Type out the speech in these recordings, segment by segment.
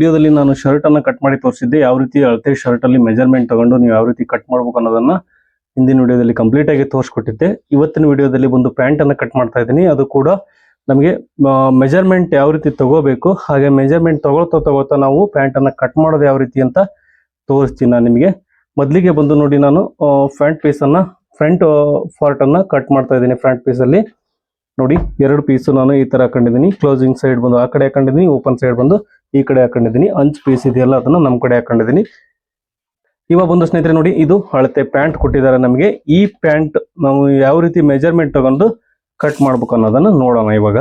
ವಿಡಿಯೋದಲ್ಲಿ ನಾನು ಶರ್ಟ್ ಅನ್ನ ಕಟ್ ಮಾಡಿ ತೋರಿಸಿದ್ದೆ. ಯಾವ ರೀತಿ ಅಳತೆ ಶರ್ಟ್ ಅಲ್ಲಿ ಮೆಜರ್ಮೆಂಟ್ ತಗೊಂಡು ನೀವು ಯಾವ ರೀತಿ ಕಟ್ ಮಾಡ್ಬೇಕು ಅನ್ನೋದನ್ನ ಹಿಂದಿನ ವಿಡಿಯೋದಲ್ಲಿ ಕಂಪ್ಲೀಟ್ ಆಗಿ ತೋರಿಸ್ಕೊಟ್ಟಿದ್ದೆ. ಇವತ್ತಿನ ವಿಡಿಯೋದಲ್ಲಿ ಒಂದು ಪ್ಯಾಂಟ್ ಅನ್ನ ಕಟ್ ಮಾಡ್ತಾ ಇದ್ದೀನಿ. ಅದು ಕೂಡ ನಮಗೆ ಮೆಜರ್ಮೆಂಟ್ ಯಾವ ರೀತಿ ತಗೋಬೇಕು, ಹಾಗೆ ಮೆಜರ್ಮೆಂಟ್ ತಗೊಳ್ತಾ ತಗೋತಾ ನಾವು ಪ್ಯಾಂಟ್ ಅನ್ನ ಕಟ್ ಮಾಡೋದು ಯಾವ ರೀತಿ ಅಂತ ತೋರಿಸ್ತೀನಿ ನಾನು ನಿಮಗೆ. ಮೊದಲಿಗೆ ಬಂದು ನೋಡಿ ನಾನು ಫ್ರಂಟ್ ಪೀಸ್ ಅನ್ನ ಫ್ರಂಟ್ ಫಾರ್ಟ್ ಅನ್ನ ಕಟ್ ಮಾಡ್ತಾ ಇದ್ದೀನಿ ಫ್ರಂಟ್ ಪೀಸ್ ಅಲ್ಲಿ. ನೋಡಿ, ಎರಡು ಪೀಸ್ ನಾನು ಈ ತರ ಹಾಕೊಂಡಿದ್ದೀನಿ. ಕ್ಲೋಸಿಂಗ್ ಸೈಡ್ ಬಂದು ಆ ಕಡೆ ಹಾಕೊಂಡಿದ್ದೀನಿ ಓಪನ್ ಸೈಡ್ ಬಂದು ಈ ಕಡೆ ಹಾಕೊಂಡಿದ್ದೀನಿ, ಅಂಚ್ ಪೀಸ್ ಇದೆಯಲ್ಲ ಅದನ್ನ ನಮ್ಮ ಕಡೆ ಹಾಕೊಂಡಿದ್ದೀನಿ. ಇವಾಗ ಬಂದು ಸ್ನೇಹಿತರೆ ನೋಡಿ, ಇದು ಅಳತೆ ಪ್ಯಾಂಟ್ ಕೊಟ್ಟಿದ್ದಾರೆ ನಮಗೆ. ಈ ಪ್ಯಾಂಟ್ ನಾವು ಯಾವ ರೀತಿ ಮೆಜರ್ಮೆಂಟ್ ತಗೊಂಡು ಕಟ್ ಮಾಡ್ಬೇಕು ಅನ್ನೋದನ್ನ ನೋಡೋಣ ಇವಾಗ.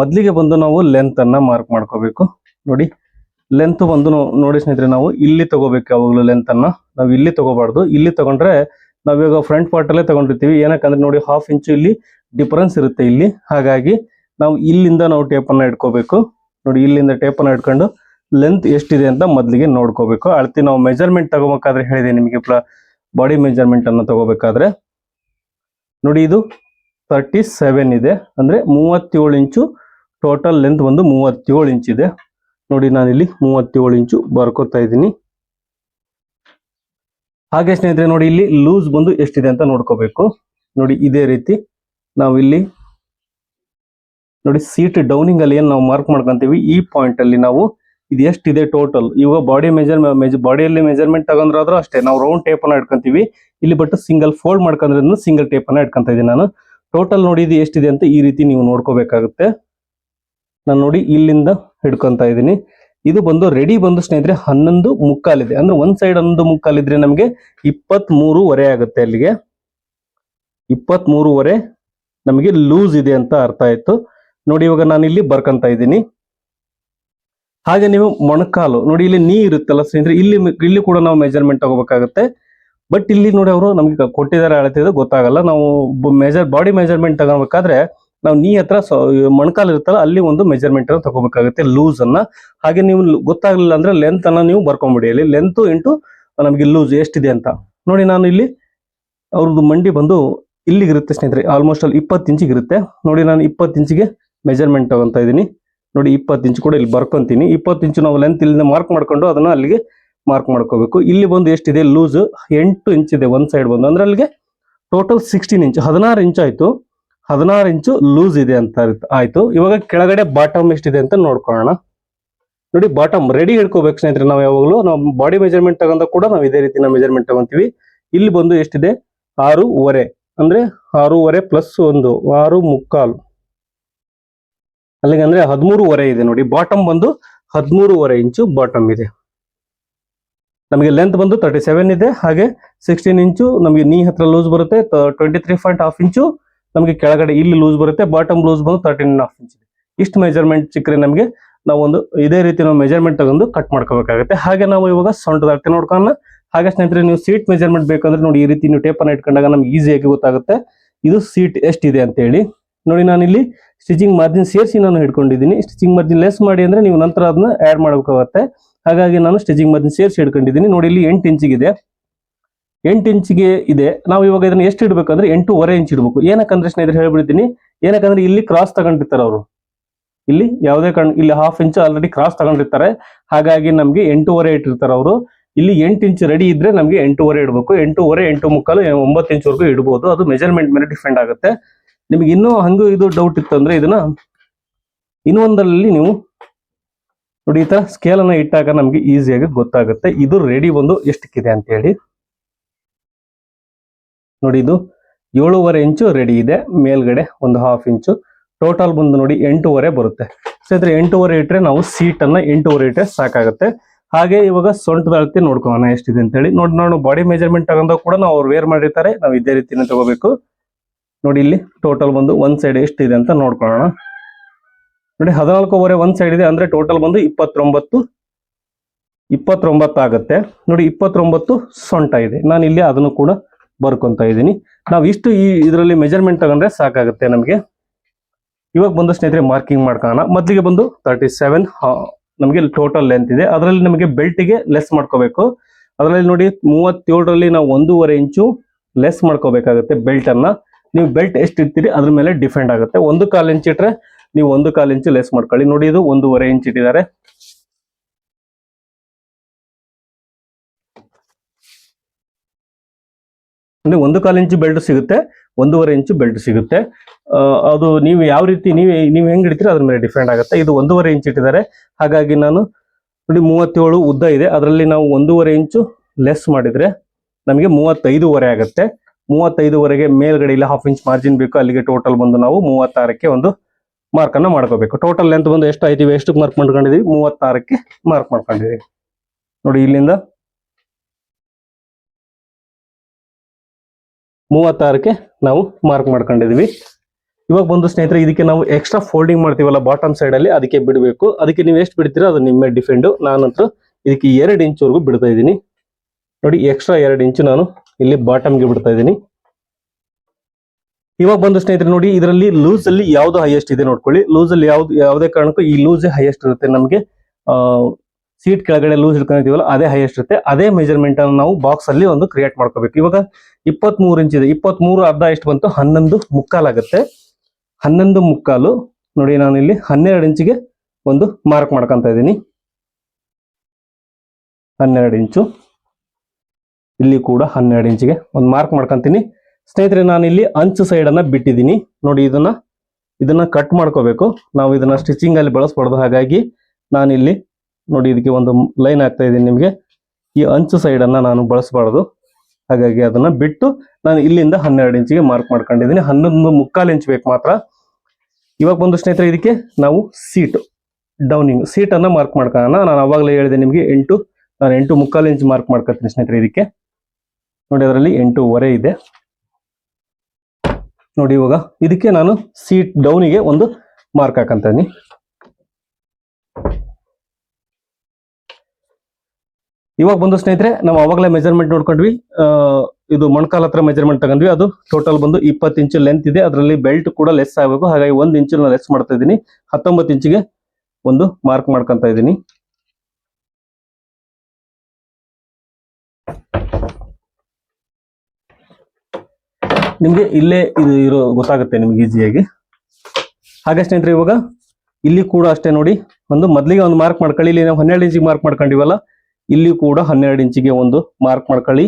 ಮೊದಲಿಗೆ ಬಂದು ನಾವು ಲೆಂತ್ ಅನ್ನ ಮಾರ್ಕ್ ಮಾಡ್ಕೋಬೇಕು. ನೋಡಿ ಲೆಂತ್ ಬಂದು ನೋಡಿ ಸ್ನೇಹಿತರೆ, ನಾವು ಇಲ್ಲಿ ತಗೋಬೇಕು ಯಾವಾಗಲೂ ಲೆಂತ್ ಅನ್ನ. ನಾವು ಇಲ್ಲಿ ತಗೋಬಾರ್ದು. ಇಲ್ಲಿ ತಗೊಂಡ್ರೆ ನಾವಿವಾಗ ಫ್ರಂಟ್ ಪಾರ್ಟ್ ಅಲ್ಲೇ ತಗೊಂಡಿರ್ತೀವಿ. ಏನಕ್ಕಂದ್ರೆ ನೋಡಿ ಹಾಫ್ ಇಂಚು ಇಲ್ಲಿ ಡಿಫರೆನ್ಸ್ ಇರುತ್ತೆ ಇಲ್ಲಿ. ಹಾಗಾಗಿ ನಾವು ಇಲ್ಲಿಂದ ನಾವು ಟೇಪ್ ಅನ್ನ ಇಟ್ಕೋಬೇಕು. ನೋಡಿ, ಇಲ್ಲಿಂದ ಟೇಪ್ ಅನ್ನ ಇಟ್ಕೊಂಡು ಲೆಂತ್ ಎಷ್ಟಿದೆ ಅಂತ ಮೊದಲಿಗೆ ನೋಡ್ಕೋಬೇಕು. ಅಳತಿ ನಾವು ಮೆಜರ್ಮೆಂಟ್ ತಗೋಬೇಕಾದ್ರೆ ಹೇಳಿದೆ ನಿಮಗೆ ಬಾಡಿ ಮೆಜರ್ಮೆಂಟ್ ಅನ್ನು ತಗೋಬೇಕಾದ್ರೆ. ನೋಡಿ, ಇದು ತರ್ಟಿ ಸೆವೆನ್ ಇದೆ. ಅಂದ್ರೆ ಮೂವತ್ತೇಳು ಇಂಚು ಟೋಟಲ್ ಲೆಂತ್ ಒಂದು ಮೂವತ್ತೇಳು ಇಂಚ್ ಇದೆ. ನೋಡಿ ನಾನು ಇಲ್ಲಿ ಮೂವತ್ತೇಳು ಇಂಚು ಬರ್ಕೋತಾ ಇದ್ದೀನಿ. ಹಾಗೆ ಸ್ನೇಹಿತರೆ, ನೋಡಿ, ಇಲ್ಲಿ ಲೂಸ್ ಬಂದು ಎಷ್ಟಿದೆ ಅಂತ ನೋಡ್ಕೋಬೇಕು. ನೋಡಿ, ಇದೇ ರೀತಿ ನಾವಿಲ್ಲಿ ನೋಡಿ ಸೀಟ್ ಡೌನಿಂಗ್ ಅಲ್ಲಿ ಏನು ನಾವು ಮಾರ್ಕ್ ಮಾಡ್ಕೊಂತೀವಿ? ಈ ಪಾಯಿಂಟ್ ಅಲ್ಲಿ ನಾವು ಇದು ಎಷ್ಟಿದೆ ಟೋಟಲ್ ಇವಾಗ ಬಾಡಿ ಮೆಜರ್ ಬಾಡಿಯಲ್ಲಿ ಮೆಜರ್ಮೆಂಟ್ ತಗೊಂಡ್ರಾದ್ರೂ ಅಷ್ಟೇ, ನಾವು ರೌಂಡ್ ಟೇಪ್ ಅನ್ನ ಇಟ್ಕೊಂತೀವಿ. ಇಲ್ಲಿ ಬಟ್ ಸಿಂಗಲ್ ಫೋಲ್ಡ್ ಮಾಡ್ಕೊಂಡ್ರೆ ಸಿಂಗಲ್ ಟೇಪ್ ಅನ್ನ ಇಟ್ಕೊಂತ ಇದ್ದೀನಿ ನಾನು. ಟೋಟಲ್ ನೋಡಿ ಇದು ಎಷ್ಟಿದೆ ಅಂತ ಈ ರೀತಿ ನೀವು ನೋಡ್ಕೋಬೇಕಾಗುತ್ತೆ. ನಾನು ನೋಡಿ ಇಲ್ಲಿಂದ ಹಿಡ್ಕೊಂತ ಇದ್ದೀನಿ. ಇದು ಬಂದು ರೆಡಿ ಬಂದು ಸ್ನೇಹಿತರೆ ಹನ್ನೊಂದು ಮುಕ್ಕಾಲಿದೆ. ಅಂದ್ರೆ ಒಂದ್ ಸೈಡ್ ಹನ್ನೊಂದು ಮುಕ್ಕಾಲಿದ್ರೆ ನಮಗೆ ಇಪ್ಪತ್ತ್ ಮೂರುವರೆ ಆಗುತ್ತೆ ಅಲ್ಲಿಗೆ. ಇಪ್ಪತ್ತ್ ಮೂರುವರೆ ನಮಗೆ ಲೂಸ್ ಇದೆ ಅಂತ ಅರ್ಥ ಆಯ್ತು. ನೋಡಿ ಇವಾಗ ನಾನು ಇಲ್ಲಿ ಬರ್ಕಂತ ಇದ್ದೀನಿ. ಹಾಗೆ ನೀವು ಮೊಣಕಾಲು, ನೋಡಿ ಇಲ್ಲಿ ನೀ ಇರುತ್ತಲ್ಲ ಸ್ನೇಹಿತರೆ, ಇಲ್ಲಿ ಇಲ್ಲಿ ಕೂಡ ನಾವು ಮೆಜರ್ಮೆಂಟ್ ತಗೋಬೇಕಾಗುತ್ತೆ. ಬಟ್ ಇಲ್ಲಿ ನೋಡಿ ಅವರು ನಮಗೆ ಕೊಟ್ಟಿದ್ದಾರೆ ಅಳತಿದ್ದು ಗೊತ್ತಾಗಲ್ಲ. ನಾವು ಮೆಜರ್ ಬಾಡಿ ಮೆಜರ್ಮೆಂಟ್ ತಗೋಬೇಕಾದ್ರೆ ನಾವು ನೀ ಹತ್ರ ಮೊಣಕಾಲು ಇರುತ್ತಲ್ಲ, ಅಲ್ಲಿ ಒಂದು ಮೆಜರ್ಮೆಂಟ್ ಅನ್ನ ತಗೋಬೇಕಾಗುತ್ತೆ ಲೂಸ್ ಅನ್ನ. ಹಾಗೆ ನೀವು ಗೊತ್ತಾಗ್ಲಿಲ್ಲ ಅಂದ್ರೆ ಲೆಂತ್ ಅನ್ನ ನೀವು ಬರ್ಕೊಂಬಿಡಿ. ಅಲ್ಲಿ ಲೆಂತ್ ಇಂಟು ನಮಗೆ ಲೂಸ್ ಎಷ್ಟಿದೆ ಅಂತ. ನೋಡಿ ನಾನು ಇಲ್ಲಿ ಅವ್ರದ್ದು ಮಂಡಿ ಬಂದು ಇಲ್ಲಿಗಿರುತ್ತೆ ಸ್ನೇಹಿತರೆ ಆಲ್ಮೋಸ್ಟ್ ಅಲ್ಲಿ ಇಪ್ಪತ್ತು ಇಂಚಿಗೆ ಇರುತ್ತೆ. ನೋಡಿ ನಾನು ಇಪ್ಪತ್ತು ಇಂಚಿಗೆ ಮೆಜರ್ಮೆಂಟ್ ತಗೊಂತ ಇದ್ದೀನಿ. ನೋಡಿ, ಇಪ್ಪತ್ತು ಇಂಚು ಕೂಡ ಇಲ್ಲಿ ಬರ್ಕೊಂತೀನಿ. ಇಪ್ಪತ್ತು ಇಂಚು ನಾವು ಲೆಂತ್ ಇಲ್ಲಿಂದ ಮಾರ್ಕ್ ಮಾಡ್ಕೊಂಡು ಅದನ್ನ ಅಲ್ಲಿಗೆ ಮಾರ್ಕ್ ಮಾಡ್ಕೋಬೇಕು. ಇಲ್ಲಿ ಬಂದು ಎಷ್ಟಿದೆ? ಲೂಸ್ ಎಂಟು ಇಂಚ್ ಇದೆ ಒಂದು ಸೈಡ್ ಬಂದು. ಅಂದ್ರೆ ಅಲ್ಲಿಗೆ ಟೋಟಲ್ ಸಿಕ್ಸ್ಟೀನ್ ಇಂಚ್, ಹದಿನಾರು ಇಂಚ್ ಆಯಿತು. ಹದಿನಾರು ಇಂಚು ಲೂಸ್ ಇದೆ ಅಂತ ಆಯಿತು. ಇವಾಗ ಕೆಳಗಡೆ ಬಾಟಮ್ ಎಷ್ಟಿದೆ ಅಂತ ನೋಡ್ಕೊಳ್ಳೋಣ. ನೋಡಿ ಬಾಟಮ್ ರೆಡಿ ಹಿಡ್ಕೋಬೇಕು ಸ್ನೇಹಿತರೆ ನಾವು ಯಾವಾಗಲೂ. ನಾವು ಬಾಡಿ ಮೆಜರ್ಮೆಂಟ್ ತಗೊಂಡ ಕೂಡ ನಾವು ಇದೇ ರೀತಿ ನಾವು ಮೆಜರ್ಮೆಂಟ್ ತಗೊಂತೀವಿ. ಇಲ್ಲಿ ಬಂದು ಎಷ್ಟಿದೆ? ಆರೂವರೆ. ಅಂದ್ರೆ ಆರೂವರೆ ಪ್ಲಸ್ ಒಂದು, ಆರು ಮುಕ್ಕಾಲು. ಅಲ್ಲಿಗೆ ಅಂದ್ರೆ ಹದಿಮೂರುವರೆ ಇದೆ ನೋಡಿ. ಬಾಟಮ್ ಬಂದು ಹದಿಮೂರುವರೆ ಇಂಚು ಬಾಟಮ್ ಇದೆ. ನಮಗೆ ಲೆಂತ್ ಬಂದು ತರ್ಟಿ ಸೆವೆನ್ ಇದೆ. ಹಾಗೆ ಸಿಕ್ಸ್ಟೀನ್ ಇಂಚು ನಮಗೆ ನೀ ಹತ್ರ ಲೂಸ್ ಬರುತ್ತೆ. Twenty three point half inch ನಮಗೆ ಕೆಳಗಡೆ ಇಲ್ಲಿ ಲೂಸ್ ಬರುತ್ತೆ. ಬಾಟಮ್ ಲೂಸ್ ಬಂದು ತರ್ಟೀನ್ ಹಾಫ್ ಇಂಚ್ ಇದೆ. ಇಷ್ಟು ಮೆಜರ್ಮೆಂಟ್ ಸಿಕ್ಕರೆ ನಮಗೆ ನಾವೊಂದು ಇದೇ ರೀತಿ ನಾವು ಮೆಜರ್ಮೆಂಟ್ ತಗೊಂಡು ಕಟ್ ಮಾಡ್ಕೋಬೇಕಾಗುತ್ತೆ. ಹಾಗೆ ನಾವು ಇವಾಗ ಸೊಂಟದ ಅಳತೆ ನೋಡ್ಕೊಳ್ಳೋಣ. ಹಾಗೆ ಸ್ನೇಹಿತರೆ, ನೀವು ಸೀಟ್ ಮೆಜರ್ಮೆಂಟ್ ಬೇಕಂದ್ರೆ ನೋಡಿ ಈ ರೀತಿ ನೀವು ಟೇಪ್ ಅನ್ನ ಇಟ್ಕೊಂಡಾಗ ನಮ್ಗೆ ಈಸಿಯಾಗಿ ಗೊತ್ತಾಗುತ್ತೆ. ಇದು ಸೀಟ್ ಎಷ್ಟಿದೆ ಅಂತ ಹೇಳಿ ನೋಡಿ ನಾನು ಇಲ್ಲಿ ಸ್ಟಿಚಿಂಗ್ ಮಾರ್ಜಿನ್ ಸೇರಿಸಿ ನಾನು ಹಿಡ್ಕೊಂಡಿದ್ದೀನಿ. ಸ್ಟಿಚಿಂಗ್ ಮಾರ್ಜಿನ್ ಲೆಸ್ ಮಾಡಿ ಅಂದ್ರೆ ನೀವು ನಂತರ ಅದನ್ನ ಆ್ಯಡ್ ಮಾಡಬೇಕಾಗತ್ತೆ. ಹಾಗಾಗಿ ನಾನು ಸ್ಟಿಚಿಂಗ್ ಮಾರ್ಜಿನ್ ಸೇರಿಸಿ ಹಿಡ್ಕೊಂಡಿದ್ದೀನಿ. ನೋಡಿ ಇಲ್ಲಿ ಎಂಟು ಇಂಚಿಗಿದೆ ಎಂಟು ಇಂಚಿಗೆ ಇದೆ. ನಾವು ಇವಾಗ ಇದನ್ನ ಎಷ್ಟು ಇಡಬೇಕಂದ್ರೆ ಎಂಟೂವರೆ ಇಂಚ್ ಇಡಬೇಕು. ಏನಕ್ಕಂದ್ರೆ ಸ್ನೇಹಿತರೆ ಹೇಳ್ಬಿಡ್ತೀನಿ. ಏನಕ್ಕಂದ್ರೆ ಇಲ್ಲಿ ಕ್ರಾಸ್ ತಗೊಂಡಿರ್ತಾರೆ ಅವರು. ಇಲ್ಲಿ ಯಾವುದೇ ಕಾರಣ, ಇಲ್ಲಿ ಹಾಫ್ ಇಂಚ್ ಆಲ್ರೆಡಿ ಕ್ರಾಸ್ ತಗೊಂಡಿರ್ತಾರೆ. ಹಾಗಾಗಿ ನಮಗೆ ಎಂಟೂವರೆ ಇಟ್ಟಿರ್ತಾರೆ ಅವರು. ಇಲ್ಲಿ ಎಂಟು ಇಂಚ್ ರೆಡಿ ಇದ್ರೆ ನಮ್ಗೆ ಎಂಟೂವರೆ ಇಡಬೇಕು. ಎಂಟೂವರೆ ಎಂಟು ಮುಕ್ಕಾಲು, ಒಂಬತ್ತು ಇಂಚ್ವರೆಗೂ ಇಡಬಹುದು ಅದು ಮೆಜರ್ಮೆಂಟ್ ಮೇಲೆ ಡಿಪೆಂಡ್ ಆಗುತ್ತೆ. ನಿಮ್ಗೆ ಇನ್ನೂ ಹಂಗೂ ಇದು ಡೌಟ್ ಇತ್ತು ಅಂದ್ರೆ ಇದನ್ನ ಇನ್ನೊಂದರಲ್ಲಿ ನೀವು ನೋಡಿ ಈ ತರ ಸ್ಕೇಲ್ ಅನ್ನ ಇಟ್ಟಾಗ ನಮ್ಗೆ ಈಸಿಯಾಗಿ ಗೊತ್ತಾಗುತ್ತೆ. ಇದು ರೆಡಿ ಬಂದು ಎಷ್ಟಕ್ಕಿದೆ ಅಂತ ಹೇಳಿ. ನೋಡಿ ಇದು ಏಳುವರೆ ಇಂಚು ರೆಡಿ ಇದೆ. ಮೇಲ್ಗಡೆ ಒಂದು ಹಾಫ್ ಇಂಚು. ಟೋಟಲ್ ಬಂದು ನೋಡಿ ಎಂಟೂವರೆ ಬರುತ್ತೆ. ಸ್ನೇಹಿತರೆ ಎಂಟೂವರೆ ಇಟ್ರೆ ನಾವು ಸೀಟ್ ಅನ್ನ ಎಂಟೂವರೆ ಇಟ್ರೆ ಸಾಕಾಗುತ್ತೆ. ಹಾಗೆ ಇವಾಗ ಸೊಂಟದ ಅಳತೆ ನೋಡ್ಕೊಳ್ಳೋಣ ಎಷ್ಟಿದೆ ಅಂತ ಹೇಳಿ. ನೋಡಿ, ನಾನು ಬಾಡಿ ಮೆಜರ್ಮೆಂಟ್ ತಗೊಂಡಾಗ ಕೂಡ ನಾವು ಅವ್ರು ವೇರ್ ಮಾಡಿರ್ತಾರೆ. ನಾವು ಇದೇ ರೀತಿನೇ ತಗೋಬೇಕು. ನೋಡಿ ಇಲ್ಲಿ ಟೋಟಲ್ ಬಂದು ಒಂದ್ ಸೈಡ್ ಎಷ್ಟಿದೆ ಅಂತ ನೋಡ್ಕೊಳ್ಳೋಣ. ನೋಡಿ ಹದಿನಾಲ್ಕೂವರೆ ಒಂದ್ ಸೈಡ್ ಇದೆ ಅಂದ್ರೆ ಟೋಟಲ್ ಬಂದು ಇಪ್ಪತ್ತೊಂಬತ್ತು ಇಪ್ಪತ್ತೊಂಬತ್ತು ಆಗುತ್ತೆ. ನೋಡಿ ಇಪ್ಪತ್ತೊಂಬತ್ತು ಸೊಂಟ ಇದೆ. ನಾನು ಇಲ್ಲಿ ಅದನ್ನು ಕೂಡ ಬರ್ಕೊಂತ ಇದ್ದೀನಿ. ನಾವು ಇಷ್ಟು ಈ ಇದರಲ್ಲಿ ಮೆಜರ್ಮೆಂಟ್ ತಗೊಂಡ್ರೆ ಸಾಕಾಗುತ್ತೆ ನಮಗೆ. ಇವಾಗ ಬಂದು ಸ್ನೇಹಿತರೆ ಮಾರ್ಕಿಂಗ್ ಮಾಡ್ಕೊಳ್ಳೋಣ. ಮೊದಲಿಗೆ ಬಂದು ತರ್ಟಿ ಸೆವೆನ್ ನಮಗೆ ಟೋಟಲ್ ಲೆಂತ್ ಇದೆ. ಅದರಲ್ಲಿ ನಮಗೆ ಬೆಲ್ಟಿಗೆ ಲೆಸ್ ಮಾಡ್ಕೋಬೇಕು. ಅದರಲ್ಲಿ ನೋಡಿ ಮೂವತ್ತೇಳರಲ್ಲಿ ನಾವು ಒಂದೂವರೆ ಇಂಚು ಲೆಸ್ ಮಾಡ್ಕೋಬೇಕಾಗುತ್ತೆ ಬೆಲ್ಟನ್ನು ನೀವು ಬೆಲ್ಟ್ ಎಷ್ಟು ಇರ್ತೀರಿ ಅದ್ರ ಮೇಲೆ ಡಿಫೆಂಡ್ ಆಗುತ್ತೆ. ಒಂದು ಕಾಲು ಇಂಚ್ ಇಟ್ರೆ ನೀವು ಒಂದು ಕಾಲು ಇಂಚು ಲೆಸ್ ಮಾಡ್ಕೊಳ್ಳಿ. ನೋಡಿ ಇದು ಒಂದೂವರೆ ಇಂಚ್ ಇಟ್ಟಿದ್ದಾರೆ. ಅಂದ್ರೆ ಒಂದು ಕಾಲು ಇಂಚು ಬೆಲ್ಟ್ ಸಿಗುತ್ತೆ, ಒಂದೂವರೆ ಇಂಚು ಬೆಲ್ಟ್ ಸಿಗುತ್ತೆ. ಅದು ನೀವು ಯಾವ ರೀತಿ ನೀವು ನೀವು ಹೆಂಗೆ ಹಿಡಿತೀರಿ ಅದ್ರ ಮೇಲೆ ಡಿಫೆಂಡ್ ಆಗುತ್ತೆ. ಇದು ಒಂದೂವರೆ ಇಂಚ್ ಇಟ್ಟಿದ್ದಾರೆ. ಹಾಗಾಗಿ ನಾನು ನೋಡಿ ಮೂವತ್ತೇಳು ಉದ್ದ ಇದೆ. ಅದರಲ್ಲಿ ನಾವು ಒಂದೂವರೆ ಇಂಚು ಲೆಸ್ ಮಾಡಿದರೆ ನಮಗೆ ಮೂವತ್ತೈದೂವರೆ ಆಗುತ್ತೆ. ಮೂವತ್ತೈದುವರೆಗೆ ಮೇಲ್ಗಡೆ ಇಲ್ಲ ಹಾಫ್ ಇಂಚ್ ಮಾರ್ಜಿನ್ ಬೇಕು, ಅಲ್ಲಿಗೆ ಟೋಟಲ್ ಬಂದು ನಾವು ಮೂವತ್ತಾರಕ್ಕೆ ಒಂದು ಮಾರ್ಕ್ ಅನ್ನ ಮಾಡ್ಕೋಬೇಕು. ಟೋಟಲ್ ಲೆಂತ್ ಬಂದು ಎಷ್ಟು ಆಯ್ತೀವಿ ಎಷ್ಟು ಮಾರ್ಕ್ ಮಾಡ್ಕೊಂಡಿದೀವಿ ಮೂವತ್ತಾರಕ್ಕೆ ಮಾರ್ಕ್ ಮಾಡ್ಕೊಂಡಿದೀವಿ ನೋಡಿ, ಇಲ್ಲಿಂದ ಮೂವತ್ತಾರಕ್ಕೆ ನಾವು ಮಾರ್ಕ್ ಮಾಡ್ಕೊಂಡಿದೀವಿ ಇವಾಗ ಬಂದು ಸ್ನೇಹಿತರೆ, ಇದಕ್ಕೆ ನಾವು ಎಕ್ಸ್ಟ್ರಾ ಫೋಲ್ಡಿಂಗ್ ಮಾಡ್ತೀವಲ್ಲ ಬಾಟಮ್ ಸೈಡ್ ಅಲ್ಲಿ, ಅದಕ್ಕೆ ಬಿಡಬೇಕು. ಅದಕ್ಕೆ ನೀವು ಎಷ್ಟು ಬಿಡ್ತೀರಾ ಅದು ನಿಮ್ಮ ಡಿಫೆಂಡ್ ನಾನಂತೂ ಇದಕ್ಕೆ ಎರಡು ಇಂಚ್ವರೆಗೂ ಬಿಡ್ತಾ ಇದ್ದೀನಿ. ನೋಡಿ ಎಕ್ಸ್ಟ್ರಾ ಎರಡು ಇಂಚು ನಾನು ಇಲ್ಲಿ ಬಾಟಮ್ಗೆ ಬಿಡ್ತಾ ಇದ್ದೀನಿ. ಇವಾಗ ಬಂದು ಸ್ನೇಹಿತರೆ ನೋಡಿ, ಇದರಲ್ಲಿ ಲೂಸ್ ಅಲ್ಲಿ ಯಾವ್ದು ಹೈಯೆಸ್ಟ್ ಇದೆ ನೋಡ್ಕೊಳ್ಳಿ. ಲೂಸ್ ಅಲ್ಲಿ ಯಾವ್ದು, ಯಾವುದೇ ಕಾರಣಕ್ಕೂ ಈ ಲೂಸ್ ಹೈಯೆಸ್ಟ್ ಇರುತ್ತೆ ನಮಗೆ. ಸೀಟ್ ಕೆಳಗಡೆ ಲೂಸ್ ಇಟ್ಕೊಂಡಿದ್ದೀವಲ್ಲ, ಅದೇ ಹೈಯೆಸ್ಟ್ ಇರುತ್ತೆ. ಅದೇ ಮೆಜರ್ಮೆಂಟ್ ಅನ್ನು ನಾವು ಬಾಕ್ಸ್ ಅಲ್ಲಿ ಒಂದು ಕ್ರಿಯೇಟ್ ಮಾಡ್ಕೋಬೇಕು. ಇವಾಗ ಇಪ್ಪತ್ತ್ ಮೂರು ಇಂಚ್ ಇದೆ. ಇಪ್ಪತ್ತ್ ಮೂರು ಅರ್ಧ ಎಷ್ಟು ಬಂತು, ಹನ್ನೊಂದು ಮುಕ್ಕಾಲಾಗುತ್ತೆ ಹನ್ನೊಂದು ಮುಕ್ಕಾಲು, ನೋಡಿ ನಾನು ಇಲ್ಲಿ ಹನ್ನೆರಡು ಇಂಚಿಗೆ ಒಂದು ಮಾರ್ಕ್ ಮಾಡ್ಕೊಂತ ಇದ್ದೀನಿ. ಹನ್ನೆರಡು ಇಂಚು ಇಲ್ಲಿ ಕೂಡ ಹನ್ನೆರಡು ಇಂಚಿಗೆ ಒಂದು ಮಾರ್ಕ್ ಮಾಡ್ಕೊಂತೀನಿ. ಸ್ನೇಹಿತರೆ, ನಾನು ಇಲ್ಲಿ ಅಂಚು ಸೈಡ್ ಅನ್ನ ಬಿಟ್ಟಿದ್ದೀನಿ. ನೋಡಿ, ಇದನ್ನ ಇದನ್ನ ಕಟ್ ಮಾಡ್ಕೋಬೇಕು. ನಾವು ಇದನ್ನ ಸ್ಟಿಚಿಂಗ್ ಅಲ್ಲಿ ಬಳಸ್ಬಾರ್ದು. ಹಾಗಾಗಿ ನಾನು ಇಲ್ಲಿ, ನೋಡಿ, ಇದಕ್ಕೆ ಒಂದು ಲೈನ್ ಆಗ್ತಾ ಇದ್ದೀನಿ ನಿಮಗೆ. ಈ ಅಂಚು ಸೈಡ್ ಅನ್ನ ನಾನು ಬಳಸಬಾರ್ದು. ಹಾಗಾಗಿ ಅದನ್ನ ಬಿಟ್ಟು ನಾನು ಇಲ್ಲಿಂದ ಹನ್ನೆರಡು ಇಂಚಿಗೆ ಮಾರ್ಕ್ ಮಾಡ್ಕೊಂಡಿದ್ದೀನಿ. ಹನ್ನೊಂದು ಮುಕ್ಕಾಲು ಇಂಚ್ ಬೇಕು ಮಾತ್ರ. ಇವಾಗ ಬಂದು ಸ್ನೇಹಿತರೆ, ಇದಕ್ಕೆ ನಾವು ಸೀಟ್ ಡೌನಿಂಗ್ ಸೀಟನ್ನು ಮಾರ್ಕ್ ಮಾಡ್ಕೊಳ್ಳೋಣ. ನಾನು ಅವಾಗಲೇ ಹೇಳಿದೆ ನಿಮಗೆ ಎಂಟು, ನಾನು ಎಂಟು ಮುಕ್ಕಾಲು ಇಂಚ್ ಮಾರ್ಕ್ ಮಾಡ್ಕೊತೀನಿ ಸ್ನೇಹಿತರೆ, ಇದಕ್ಕೆ. ನೋಡಿ ಅದರಲ್ಲಿ ಎಂಟೂವರೆ ಇದೆ. ನೋಡಿ ಇವಾಗ ಇದಕ್ಕೆ ನಾನು ಸೀಟ್ ಡೌನಿಗೆ ಒಂದು ಮಾರ್ಕ್ ಹಾಕಂತ ಇದೀನಿ ಇವಾಗ ಬಂದು ಸ್ನೇಹಿತರೆ, ನಾವು ಅವಾಗಲೇ ಮೆಜರ್ಮೆಂಟ್ ನೋಡ್ಕೊಂಡ್ವಿ. ಇದು ಮೊಣಕಾಲ್ ಹತ್ರ ಮೆಜರ್ಮೆಂಟ್ ತಗೊಂಡ್ವಿ. ಅದು ಟೋಟಲ್ ಬಂದು ಇಪ್ಪತ್ತು ಇಂಚು ಲೆಂತ್ ಇದೆ. ಅದರಲ್ಲಿ ಬೆಲ್ಟ್ ಕೂಡ ಲೆಸ್ ಆಗಬೇಕು. ಹಾಗಾಗಿ ಒಂದು ಇಂಚು ನಾನು ಲೆಸ್ ಮಾಡ್ತಾ ಇದ್ದೀನಿ. ಹತ್ತೊಂಬತ್ತು ಇಂಚಿಗೆ ಒಂದು ಮಾರ್ಕ್ ಮಾಡ್ಕೊಂತ ಇದ್ದೀನಿ. ನಿಮ್ಗೆ ಇಲ್ಲೇ ಇದು ಇರೋ ಗೊತ್ತಾಗುತ್ತೆ ನಿಮ್ಗೆ ಈಸಿಯಾಗಿ ಹಾಗೆ ಸ್ನೇಹಿತರೆ ಇವಾಗ ಇಲ್ಲಿ ಕೂಡ ಅಷ್ಟೇ ನೋಡಿ, ಒಂದು ಮೊದಲಿಗೆ ಒಂದು ಮಾರ್ಕ್ ಮಾಡ್ಕೊಳ್ಳಿ. ಇಲ್ಲಿ ನಾವು ಹನ್ನೆರಡು ಇಂಚಿಗೆ ಮಾರ್ಕ್ ಮಾಡ್ಕೊಂಡಿವಲ್ಲ, ಇಲ್ಲಿ ಕೂಡ ಹನ್ನೆರಡು ಇಂಚಿಗೆ ಒಂದು ಮಾರ್ಕ್ ಮಾಡ್ಕೊಳ್ಳಿ.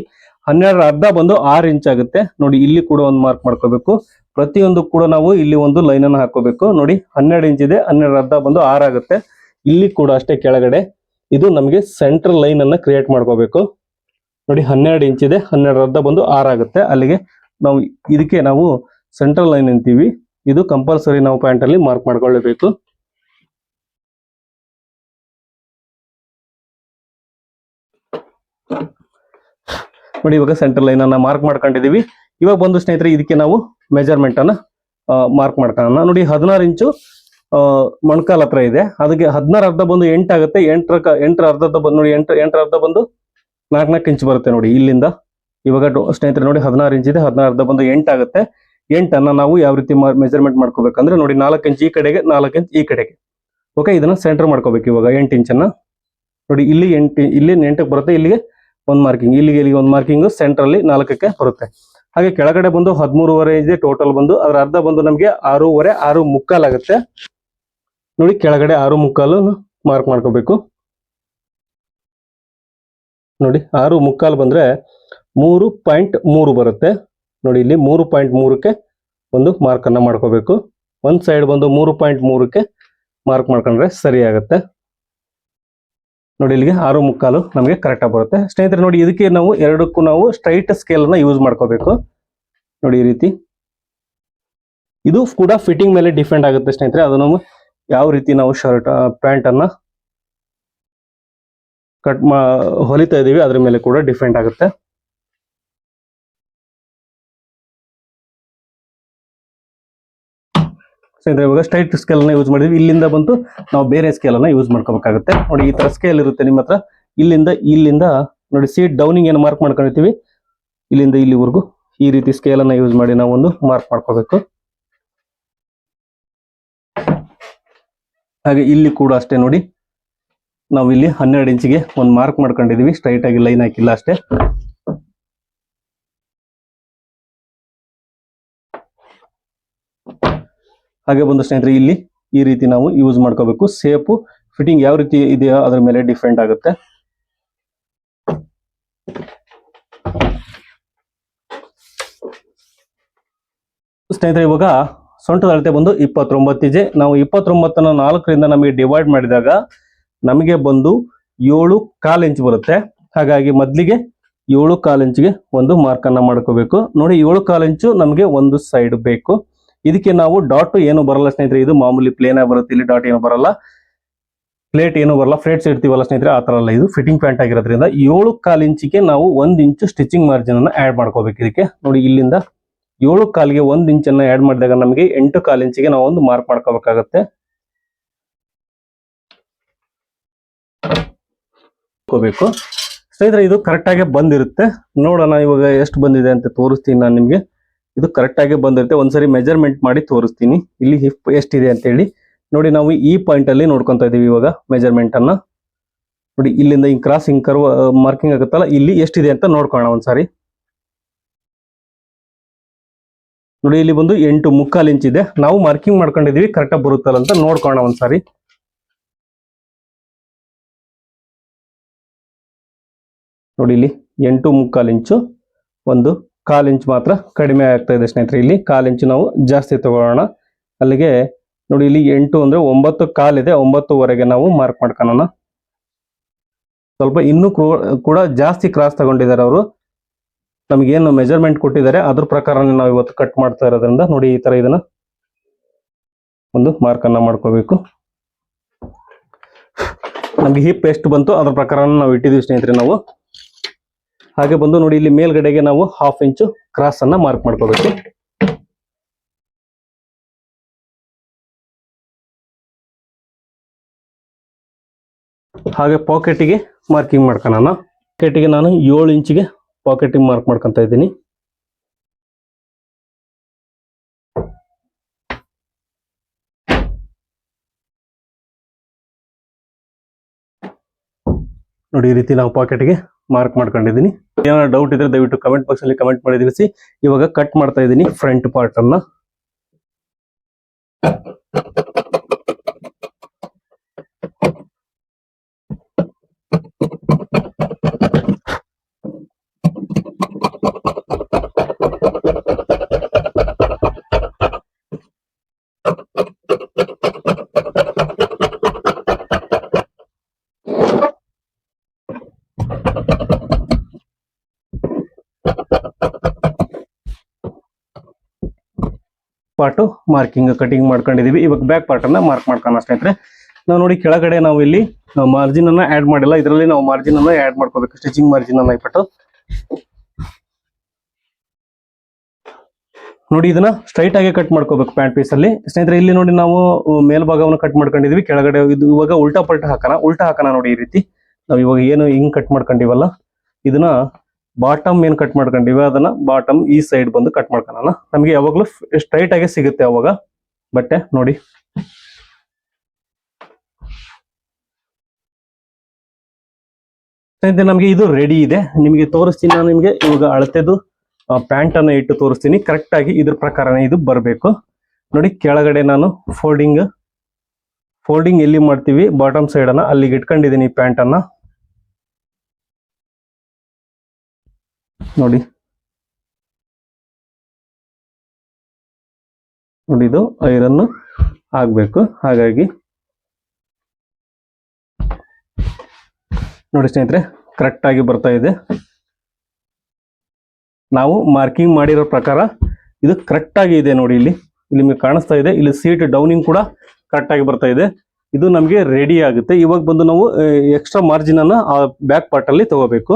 ಹನ್ನೆರಡರ ಅರ್ಧ ಬಂದು ಆರು ಇಂಚ್ ಆಗುತ್ತೆ. ನೋಡಿ, ಇಲ್ಲಿ ಕೂಡ ಒಂದು ಮಾರ್ಕ್ ಮಾಡ್ಕೋಬೇಕು. ಪ್ರತಿಯೊಂದು ಕೂಡ ನಾವು ಇಲ್ಲಿ ಒಂದು ಲೈನ್ ಅನ್ನು ಹಾಕೋಬೇಕು ನೋಡಿ, ಹನ್ನೆರಡು ಇಂಚ್ ಇದೆ ಹನ್ನೆರಡು ಅರ್ಧ ಬಂದು ಆರು ಆಗುತ್ತೆ. ಇಲ್ಲಿ ಕೂಡ ಅಷ್ಟೇ ಕೆಳಗಡೆ. ಇದು ನಮಗೆ ಸೆಂಟ್ರಲ್ ಲೈನ್ ಅನ್ನ ಕ್ರಿಯೇಟ್ ಮಾಡ್ಕೋಬೇಕು. ನೋಡಿ, ಹನ್ನೆರಡು ಇಂಚ್ ಇದೆ ಹನ್ನೆರಡು ಅರ್ಧ ಬಂದು ಆರು ಆಗುತ್ತೆ. ಅಲ್ಲಿಗೆ ನಾವು ಇದಕ್ಕೆ ನಾವು ಸೆಂಟ್ರಲ್ ಲೈನ್ ಅಂತೀವಿ. ಇದು ಕಂಪಲ್ಸರಿ ನಾವು ಪ್ಯಾಂಟ್ ಅಲ್ಲಿ ಮಾರ್ಕ್ ಮಾಡ್ಕೊಳ್ಳಬೇಕು. ನೋಡಿ, ಇವಾಗ ಸೆಂಟ್ರಲ್ ಲೈನ್ ಅನ್ನ ಮಾರ್ಕ್ ಮಾಡ್ಕೊಂಡಿದೀವಿ ಇವಾಗ ಬಂದು ಸ್ನೇಹಿತರೆ, ಇದಕ್ಕೆ ನಾವು ಮೆಜರ್ಮೆಂಟ್ ಅನ್ನ ಮಾರ್ಕ್ ಮಾಡ್ಕೊಳ್ಳೋಣ. ನೋಡಿ, ಹದಿನಾರು ಇಂಚು ಮೊಣಕಾಲ್ ಹತ್ರ ಇದೆ. ಅದಕ್ಕೆ ಹದಿನಾರು ಅರ್ಧ ಬಂದು ಎಂಟಾಗುತ್ತೆ ಎಂಟರ ಎಂಟರ ಅರ್ಧ ಬಂದು ನೋಡಿ ಎಂಟು ಎಂಟರ ಅರ್ಧ ಬಂದು ನಾಲ್ಕು ನಾಲ್ಕು ಇಂಚ್ ಬರುತ್ತೆ ನೋಡಿ, ಇಲ್ಲಿಂದ. ಇವಾಗ ಸ್ನೇಹಿತರೆ ನೋಡಿ ಹದಿನಾರು ಇಂಚ್ ಇದೆ, ಹದಿನಾರು ಅರ್ಧ ಬಂದು ಎಂಟಾಗುತ್ತೆ ಎಂಟನ್ನು ನಾವು ಯಾವ ರೀತಿ ಮೆಜರ್ಮೆಂಟ್ ಮಾಡ್ಕೋಬೇಕಂದ್ರೆ ನೋಡಿ ನಾಲ್ಕು ಇಂಚ್ ಈ ಕಡೆಗೆ, ನಾಲ್ಕು ಇಂಚ್ ಈ ಕಡೆಗೆ. ಓಕೆ ಇದನ್ನ ಸೆಂಟರ್ ಮಾಡ್ಕೋಬೇಕು ಇವಾಗ ಎಂಟು ಇಂಚನ್ನ ನೋಡಿ ಇಲ್ಲಿ ಎಂಟು ಇಲ್ಲಿ ಎಂಟಕ್ಕೆ ಬರುತ್ತೆ, ಇಲ್ಲಿಗೆ ಒಂದು ಮಾರ್ಕಿಂಗ್ ಇಲ್ಲಿಗೆ ಇಲ್ಲಿಗೆ ಒಂದು ಮಾರ್ಕಿಂಗ್ ಸೆಂಟ್ರಲ್ಲಿ ನಾಲ್ಕಕ್ಕೆ ಬರುತ್ತೆ. ಹಾಗೆ ಕೆಳಗಡೆ ಬಂದು ಹದಿಮೂರುವರೆ ಇದೆ ಟೋಟಲ್ ಬಂದು, ಅದರ ಅರ್ಧ ಬಂದು ನಮಗೆ ಆರೂವರೆ, ಆರು ಮುಕ್ಕಾಲ್ ಆಗುತ್ತೆ. ನೋಡಿ ಕೆಳಗಡೆ ಆರು ಮುಕ್ಕಾಲು ಮಾರ್ಕ್ ಮಾಡ್ಕೋಬೇಕು. ನೋಡಿ, ಆರು ಮುಕ್ಕಾಲು ಬಂದ್ರೆ ಮೂರು ಪಾಯಿಂಟ್ ಮೂರು ಬರುತ್ತೆ. ನೋಡಿ ಇಲ್ಲಿ ಮೂರು ಪಾಯಿಂಟ್ ಮೂರಕ್ಕೆ ಒಂದು ಮಾರ್ಕ್ ಅನ್ನ ಮಾಡ್ಕೋಬೇಕು. ಒಂದ್ ಸೈಡ್ ಬಂದು ಮೂರು ಪಾಯಿಂಟ್ ಮೂರಕ್ಕೆ ಮಾರ್ಕ್ ಮಾಡ್ಕೊಂಡ್ರೆ ಸರಿ ಆಗುತ್ತೆ. ನೋಡಿ ಇಲ್ಲಿಗೆ ಆರು ಮುಕ್ಕಾಲು ನಮಗೆ ಕರೆಕ್ಟ್ ಆಗಿ ಬರುತ್ತೆ. ಸ್ನೇಹಿತರೆ, ನೋಡಿ ಇದಕ್ಕೆ ನಾವು ಎರಡಕ್ಕೂ ನಾವು ಸ್ಟ್ರೈಟ್ ಸ್ಕೇಲ್ ಅನ್ನ ಯೂಸ್ ಮಾಡ್ಕೋಬೇಕು. ನೋಡಿ ಈ ರೀತಿ. ಇದು ಕೂಡ ಫಿಟ್ಟಿಂಗ್ ಮೇಲೆ ಡಿಪೆಂಡ್ ಆಗುತ್ತೆ ಸ್ನೇಹಿತರೆ. ಅದು ನಾವು ಯಾವ ರೀತಿ ನಾವು ಶರ್ಟ್ ಪ್ಯಾಂಟ್ ಅನ್ನ ಕಟ್ ಮಾ, ಹೊಲಿತಾ ಇದೀವಿ, ಅದ್ರ ಮೇಲೆ ಕೂಡ ಡಿಪೆಂಡ್ ಆಗುತ್ತೆ. ಸ್ನೇಹಿತರೆ ಇವಾಗ ಸ್ಟ್ರೈಟ್ ಸ್ಕೇಲ್ ಅನ್ನ ಯೂಸ್ ಮಾಡಿದ್ವಿ. ಇಲ್ಲಿಂದ ಬಂತು ನಾವು ಬೇರೆ ಸ್ಕೇಲ್ ಅನ್ನ ಯೂಸ್ ಮಾಡ್ಕೋಬೇಕಾಗುತ್ತೆ. ನೋಡಿ, ಈ ತರ ಸ್ಕೇಲ್ ಇರುತ್ತೆ ನಿಮ್ಮ ಹತ್ರ. ಇಲ್ಲಿಂದ ಇಲ್ಲಿಂದ, ನೋಡಿ ಸೀಟ್ ಡೌನಿಂಗ್ ಏನು ಮಾರ್ಕ್ ಮಾಡ್ಕೊಂಡಿರ್ತೀವಿ ಇಲ್ಲಿಂದ ಇಲ್ಲಿವರೆಗೂ ಈ ರೀತಿ ಸ್ಕೇಲ್ ಅನ್ನ ಯೂಸ್ ಮಾಡಿ ನಾವು ಒಂದು ಮಾರ್ಕ್ ಮಾಡ್ಕೋಬೇಕು. ಹಾಗೆ ಇಲ್ಲಿ ಕೂಡ ಅಷ್ಟೇ ನೋಡಿ. ನಾವು ಇಲ್ಲಿ ಹನ್ನೆರಡು ಇಂಚಿಗೆ ಒಂದು ಮಾರ್ಕ್ ಮಾಡ್ಕೊಂಡಿದೀವಿ ಸ್ಟ್ರೈಟ್ ಆಗಿ ಲೈನ್ ಹಾಕಿಲ್ಲ ಅಷ್ಟೇ. ಹಾಗೆ ಬಂದು ಸ್ನೇಹಿತರೆ, ಇಲ್ಲಿ ಈ ರೀತಿ ನಾವು ಯೂಸ್ ಮಾಡ್ಕೋಬೇಕು. ಸೇಪು ಫಿಟ್ಟಿಂಗ್ ಯಾವ ರೀತಿ ಇದೆಯೋ ಅದ್ರ ಮೇಲೆ ಡಿಫೆಂಡ್ ಆಗುತ್ತೆ. ಸ್ನೇಹಿತರೆ, ಇವಾಗ ಸೊಂಟದ ಅಳತೆ ಬಂದು ಇಪ್ಪತ್ತೊಂಬತ್ತು ಇದೆ ನಾವು ಇಪ್ಪತ್ತೊಂಬತ್ತನ್ನು ನಾಲ್ಕರಿಂದ ನಮಗೆ ಡಿವೈಡ್ ಮಾಡಿದಾಗ ನಮಗೆ ಬಂದು ಏಳು ಕಾಲು ಇಂಚ್ ಬರುತ್ತೆ. ಹಾಗಾಗಿ ಮೊದಲಿಗೆ ಏಳು ಕಾಲು ಇಂಚ್ಗೆ ಒಂದು ಮಾರ್ಕನ್ನು ಮಾಡ್ಕೋಬೇಕು. ನೋಡಿ, ಏಳು ಕಾಲು ಇಂಚು ನಮಗೆ ಒಂದು ಸೈಡ್ ಬೇಕು. ಇದಕ್ಕೆ ನಾವು ಡಾಟ್ ಏನು ಬರಲ್ಲ ಸ್ನೇಹಿತರೆ, ಇದು ಮಾಮೂಲಿ ಪ್ಲೇನ್ ಆಗಿ ಬರುತ್ತೆ. ಇಲ್ಲಿ ಡಾಟ್ ಏನು ಬರಲ್ಲ. ಪ್ಲೇಟ್ ಏನು ಬರಲ್ಲ. ಫ್ರೇಟ್ಸ್ ಇಡ್ತೀವಲ್ಲ ಸ್ನೇಹಿತರೆ, ಆ ತರ ಅಲ್ಲ ಇದು. ಫಿಟ್ಟಿಂಗ್ ಪ್ಯಾಂಟ್ ಆಗಿರೋದ್ರಿಂದ ಏಳು ಕಾಲು ಇಂಚಿಗೆ ನಾವು ಒಂದ್ ಇಂಚು ಸ್ಟಿಚಿಂಗ್ ಮಾರ್ಜಿನ್ ಅನ್ನ ಆಡ್ ಮಾಡ್ಕೋಬೇಕು ಇದಕ್ಕೆ. ನೋಡಿ, ಇಲ್ಲಿಂದ ಏಳು ಕಾಲಿಗೆ ಒಂದ್ ಇಂಚನ್ನ ಆಡ್ ಮಾಡಿದಾಗ ನಮಗೆ ಎಂಟು ಕಾಲು ಇಂಚಿಗೆ ನಾವು ಒಂದು ಮಾರ್ಕ್ ಮಾಡ್ಕೋಬೇಕಾಗತ್ತೆ. ಸ್ನೇಹಿತರೆ, ಇದು ಕರೆಕ್ಟ್ ಆಗಿ ಬಂದಿರುತ್ತೆ. ನೋಡೋಣ ಇವಾಗ ಎಷ್ಟು ಬಂದಿದೆ ಅಂತ ತೋರಿಸ್ತೀನಿ ನಾನು ನಿಮ್ಗೆ. ಇದು ಕರೆಕ್ಟ್ ಆಗಿ ಬಂದಿರುತ್ತೆ. ಒಂದ್ಸರಿ ಮೆಜರ್ಮೆಂಟ್ ಮಾಡಿ ತೋರಿಸ್ತೀನಿ. ಇಲ್ಲಿ ಹಿಪ್ ಎಷ್ಟಿದೆ ಅಂತ ಹೇಳಿ ನೋಡಿ ನಾವು ಈ ಪಾಯಿಂಟ್ ಅಲ್ಲಿ ನೋಡ್ಕೊಂತ ಇದೀವಿ ಇವಾಗ ಮೆಜರ್ಮೆಂಟ್ ಅನ್ನ. ನೋಡಿ, ಇಲ್ಲಿಂದ ಹಿಂಗ್ ಕ್ರಾಸ್ ಹಿಂಗ್ ಕರ್ವ್ ಮಾರ್ಕಿಂಗ್ ಆಗುತ್ತಲ್ಲ, ಇಲ್ಲಿ ಎಷ್ಟಿದೆ ಅಂತ ನೋಡ್ಕೊಳ್ಳೋಣ ಒಂದ್ಸಾರಿ. ನೋಡಿ, ಇಲ್ಲಿ ಬಂದು ಎಂಟು ಮುಕ್ಕಾಲು ಇಂಚ್ ಇದೆ. ನಾವು ಮಾರ್ಕಿಂಗ್ ಮಾಡ್ಕೊಂಡಿದೀವಿ ಕರೆಕ್ಟ್ ಬರುತ್ತಲ್ಲ ಅಂತ ನೋಡ್ಕೊಳ್ಳೋಣ ಒಂದ್ಸಾರಿ. ನೋಡಿ, ಇಲ್ಲಿ ಎಂಟು ಮುಕ್ಕಾಲು ಇಂಚು ಒಂದು. ಕಾಲು ಇಂಚ್ ಮಾತ್ರ ಕಡಿಮೆ ಆಗ್ತಾ ಇದೆ ಸ್ನೇಹಿತರೆ. ಇಲ್ಲಿ ಕಾಲು ಇಂಚು ನಾವು ಜಾಸ್ತಿ ತಗೊಳ್ಳೋಣ. ಅಲ್ಲಿಗೆ ನೋಡಿ, ಇಲ್ಲಿ ಎಂಟು ಅಂದ್ರೆ ಒಂಬತ್ತು ಕಾಲಿದೆ ಒಂಬತ್ತುವರೆಗೆ ನಾವು ಮಾರ್ಕ್ ಮಾಡ್ಕೊಳ್ಳೋಣ. ಸ್ವಲ್ಪ ಇನ್ನೂ ಕೂಡ ಜಾಸ್ತಿ ಕ್ರಾಸ್ ತಗೊಂಡಿದ್ದಾರೆ ಅವರು. ನಮಗೇನು ಮೆಜರ್ಮೆಂಟ್ ಕೊಟ್ಟಿದ್ದಾರೆ. ಅದ್ರ ಪ್ರಕಾರ ನಾವು ಇವತ್ತು ಕಟ್ ಮಾಡ್ತಾ ಇರೋದ್ರಿಂದ ನೋಡಿ, ಈ ತರ ಇದನ್ನ ಒಂದು ಮಾರ್ಕನ್ನು ಮಾಡ್ಕೋಬೇಕು. ನಮಗೆ ಹಿಪ್ ಎಷ್ಟು ಬಂತು. ಅದ್ರ ಪ್ರಕಾರ ನಾವು ಇಟ್ಟಿದ್ದೀವಿ ಸ್ನೇಹಿತರೆ ನಾವು. ಹಾಗೆ ಬಂದು ನೋಡಿ ಇಲ್ಲಿ ಮೇಲ್ಗಡೆಗೆ ನಾವು ಹಾಫ್ ಇಂಚು ಕ್ರಾಸ್ ಅನ್ನ ಮಾರ್ಕ್ ಮಾಡ್ಕೋಬೇಕು. ಹಾಗೆ ಪಾಕೆಟಿಗೆ ಮಾರ್ಕಿಂಗ್ ಮಾಡ್ಕೊಳ್ಳೋಣ. ಪಾಕೆಟಿಗೆ ನಾನು ಏಳು ಇಂಚಿಗೆ ಪಾಕೆಟಿಗೆ ಮಾರ್ಕ್ ಮಾಡ್ಕೊಂತ ಇದ್ದೀನಿ. ನೋಡಿ ಈ ರೀತಿ ನಾವು ಪಾಕೆಟ್ಗೆ ಮಾರ್ಕ್ ಮಾಡ್ಕೊಂಡಿದ್ದೀನಿ. ಏನಾದ್ರು ಡೌಟ್ ಇದ್ರೆ ದಯವಿಟ್ಟು ಕಮೆಂಟ್ ಬಾಕ್ಸ್ ಅಲ್ಲಿ ಕಮೆಂಟ್ ಮಾಡಿ ತಿಳಿಸಿ. ಇವಾಗ ಕಟ್ ಮಾಡ್ತಾ ಇದ್ದೀನಿ ಫ್ರಂಟ್ ಪಾರ್ಟ್ ಅನ್ನ. ಪಾರ್ಟ್ ಮಾರ್ಕಿಂಗ್ ಕಟಿಂಗ್ ಮಾಡ್ಕೊಂಡಿದೀವಿ. ಇವಾಗ ಬ್ಯಾಕ್ ಪಾರ್ಟನ್ನು ಮಾರ್ಕ್ ಮಾಡ್ಕೊಳ್ಳೋಣ ಸ್ನೇಹಿತರೆ. ನಾವು ನೋಡಿ ಕೆಳಗಡೆ ನಾವು ಇಲ್ಲಿ ಮಾರ್ಜಿನ್ ಆ್ಯಡ್ ಮಾಡಿಲ್ಲ. ಇದರಲ್ಲಿ ನಾವು ಮಾರ್ಜಿನ್ ಆ್ಯಡ್ ಮಾಡ್ಕೋಬೇಕು. ಸ್ಟಿಚಿಂಗ್ ಮಾರ್ಜಿನ್ ಅನ್ನ ಇಟ್ಬಿಟ್ಟು ನೋಡಿ ಇದನ್ನ ಸ್ಟ್ರೈಟ್ ಆಗಿ ಕಟ್ ಮಾಡ್ಕೋಬೇಕು ಪ್ಯಾಂಟ್ ಪೀಸ್ ಅಲ್ಲಿ. ಸ್ನೇಹಿತರೆ, ಇಲ್ಲಿ ನೋಡಿ ನಾವು ಮೇಲ್ಭಾಗವನ್ನು ಕಟ್ ಮಾಡ್ಕೊಂಡಿದೀವಿ. ಕೆಳಗಡೆ ಇದು ಇವಾಗ ಉಲ್ಟಾ ಪಲ್ಟಾ ಹಾಕೋಣ. ಉಲ್ಟಾ ಹಾಕೋಣ ನೋಡಿ ಈ ರೀತಿ. ನಾವು ಇವಾಗ ಏನು ಹಿಂಗ್ ಕಟ್ ಮಾಡ್ಕೊಂಡಿವಲ್ಲ, ಇದನ್ನ ಬಾಟಮ್ ಏನ್ ಕಟ್ ಮಾಡ್ಕೊಂಡಿವಿ, ಅದನ್ನ ಬಾಟಮ್ ಈ ಸೈಡ್ ಬಂದು ಕಟ್ ಮಾಡ್ಕೊಳ್ಳೋಣ ನಮಗೆ ಯಾವಾಗಲೂ ಸ್ಟ್ರೈಟ್ ಆಗಿ ಸಿಗುತ್ತೆ ಅವಾಗ, ಬಟ್ಟೆ ನೋಡಿ. ನಮಗೆ ಇದು ರೆಡಿ ಇದೆ. ನಿಮಗೆ ತೋರಿಸ್ತೀನಿ ನಾನು ನಿಮಗೆ, ಇವಾಗ ಅಳತೆದು ಪ್ಯಾಂಟ್ ಅನ್ನ ಇಟ್ಟು ತೋರಿಸ್ತೀನಿ. ಕರೆಕ್ಟ್ ಆಗಿ ಇದ್ರ ಪ್ರಕಾರನೇ ಇದು ಬರಬೇಕು. ನೋಡಿ, ಕೆಳಗಡೆ ನಾನು ಫೋಲ್ಡಿಂಗ್ ಫೋಲ್ಡಿಂಗ್ ಎಲ್ಲಿ ಮಾಡ್ತೀವಿ ಬಾಟಮ್ ಸೈಡ್ ಅನ್ನ ಅಲ್ಲಿಗೆ ಇಟ್ಕೊಂಡಿದ್ದೀನಿ ಪ್ಯಾಂಟ್ ಅನ್ನ. ನೋಡಿ. ನೋಡಿ ಇದು ಐರನ್ ಆಗ್ಬೇಕು ಹಾಗಾಗಿ ನೋಡಿ ಸ್ನೇಹಿತರೆ ಕರೆಕ್ಟ್ ಆಗಿ ಬರ್ತಾ ಇದೆ. ನಾವು ಮಾರ್ಕಿಂಗ್ ಮಾಡಿರೋ ಪ್ರಕಾರ ಇದು ಕರೆಕ್ಟ್ ಆಗಿ ಇದೆ ನೋಡಿ ಇಲ್ಲಿ. ಇಲ್ಲಿ ನಿಮಗೆ ಕಾಣಿಸ್ತಾ ಇದೆ. ಇಲ್ಲಿ ಸೀಟ್ ಡೌನಿಂಗ್ ಕೂಡ ಕರೆಕ್ಟ್ ಆಗಿ ಬರ್ತಾ ಇದೆ. ಇದು ನಮಗೆ ರೆಡಿ ಆಗುತ್ತೆ. ಇವಾಗ ಬಂದು ನಾವು ಎಕ್ಸ್ಟ್ರಾ ಮಾರ್ಜಿನ್ ಅನ್ನು ಆ ಬ್ಯಾಕ್ ಪಾರ್ಟ್ ಅಲ್ಲಿ ತಗೋಬೇಕು.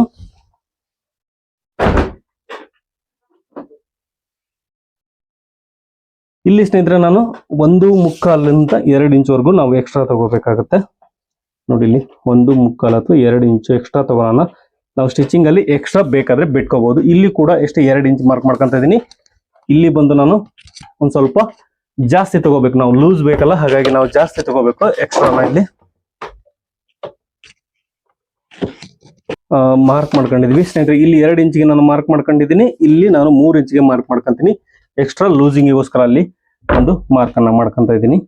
ಇಲ್ಲಿ ಸ್ನೇಹಿತರೆ ನಾನು ಒಂದು ಮುಕ್ಕಾಲಿಂದ ಎರಡು ಇಂಚ್ವರೆಗೂ ನಾವು ಎಕ್ಸ್ಟ್ರಾ ತಗೋಬೇಕಾಗುತ್ತೆ. ನೋಡಿ ಇಲ್ಲಿ, ಒಂದು ಮುಕ್ಕಾಲು ಅಥವಾ ಎರಡು ಇಂಚು ಎಕ್ಸ್ಟ್ರಾ ತಗೋಣ ನಾವು ಸ್ಟಿಚಿಂಗ್ ಅಲ್ಲಿ ಎಕ್ಸ್ಟ್ರಾ ಬೇಕಾದ್ರೆ ಬಿಟ್ಕೋಬಹುದು ಇಲ್ಲಿ ಕೂಡ ಎಷ್ಟು ಎರಡು ಇಂಚ್ ಮಾರ್ಕ್ ಮಾಡ್ಕೊಂತ ಇದೀನಿ. ಇಲ್ಲಿ ಬಂದು ನಾನು ಒಂದು ಸ್ವಲ್ಪ ಜಾಸ್ತಿ ತಗೋಬೇಕು. ನಾವು ಲೂಸ್ ಬೇಕಲ್ಲ, ಹಾಗಾಗಿ ನಾವು ಜಾಸ್ತಿ ತಗೋಬೇಕು ಎಕ್ಸ್ಟ್ರಾ ಇಲ್ಲಿ. ಮಾರ್ಕ್ ಮಾಡ್ಕೊಂಡಿದ್ವಿ. ಸ್ನೇಹಿತರೆ, ಇಲ್ಲಿ ಎರಡು ಇಂಚಿಗೆ ನಾನು ಮಾರ್ಕ್ ಮಾಡ್ಕೊಂಡಿದ್ದೀನಿ. ಇಲ್ಲಿ ನಾನು ಮೂರು ಇಂಚಿಗೆ ಮಾರ್ಕ್ ಮಾಡ್ಕೊಂತೀನಿ. ಎಕ್ಸ್ಟ್ರಾ ಲೂಸಿಂಗಿಗೋಸ್ಕರ ಅಲ್ಲಿ ಒಂದು ಮಾರ್ಕ್ ಅನ್ನ ಮಾಡ್ಕೊಂತ ಇದ್ದೀನಿ.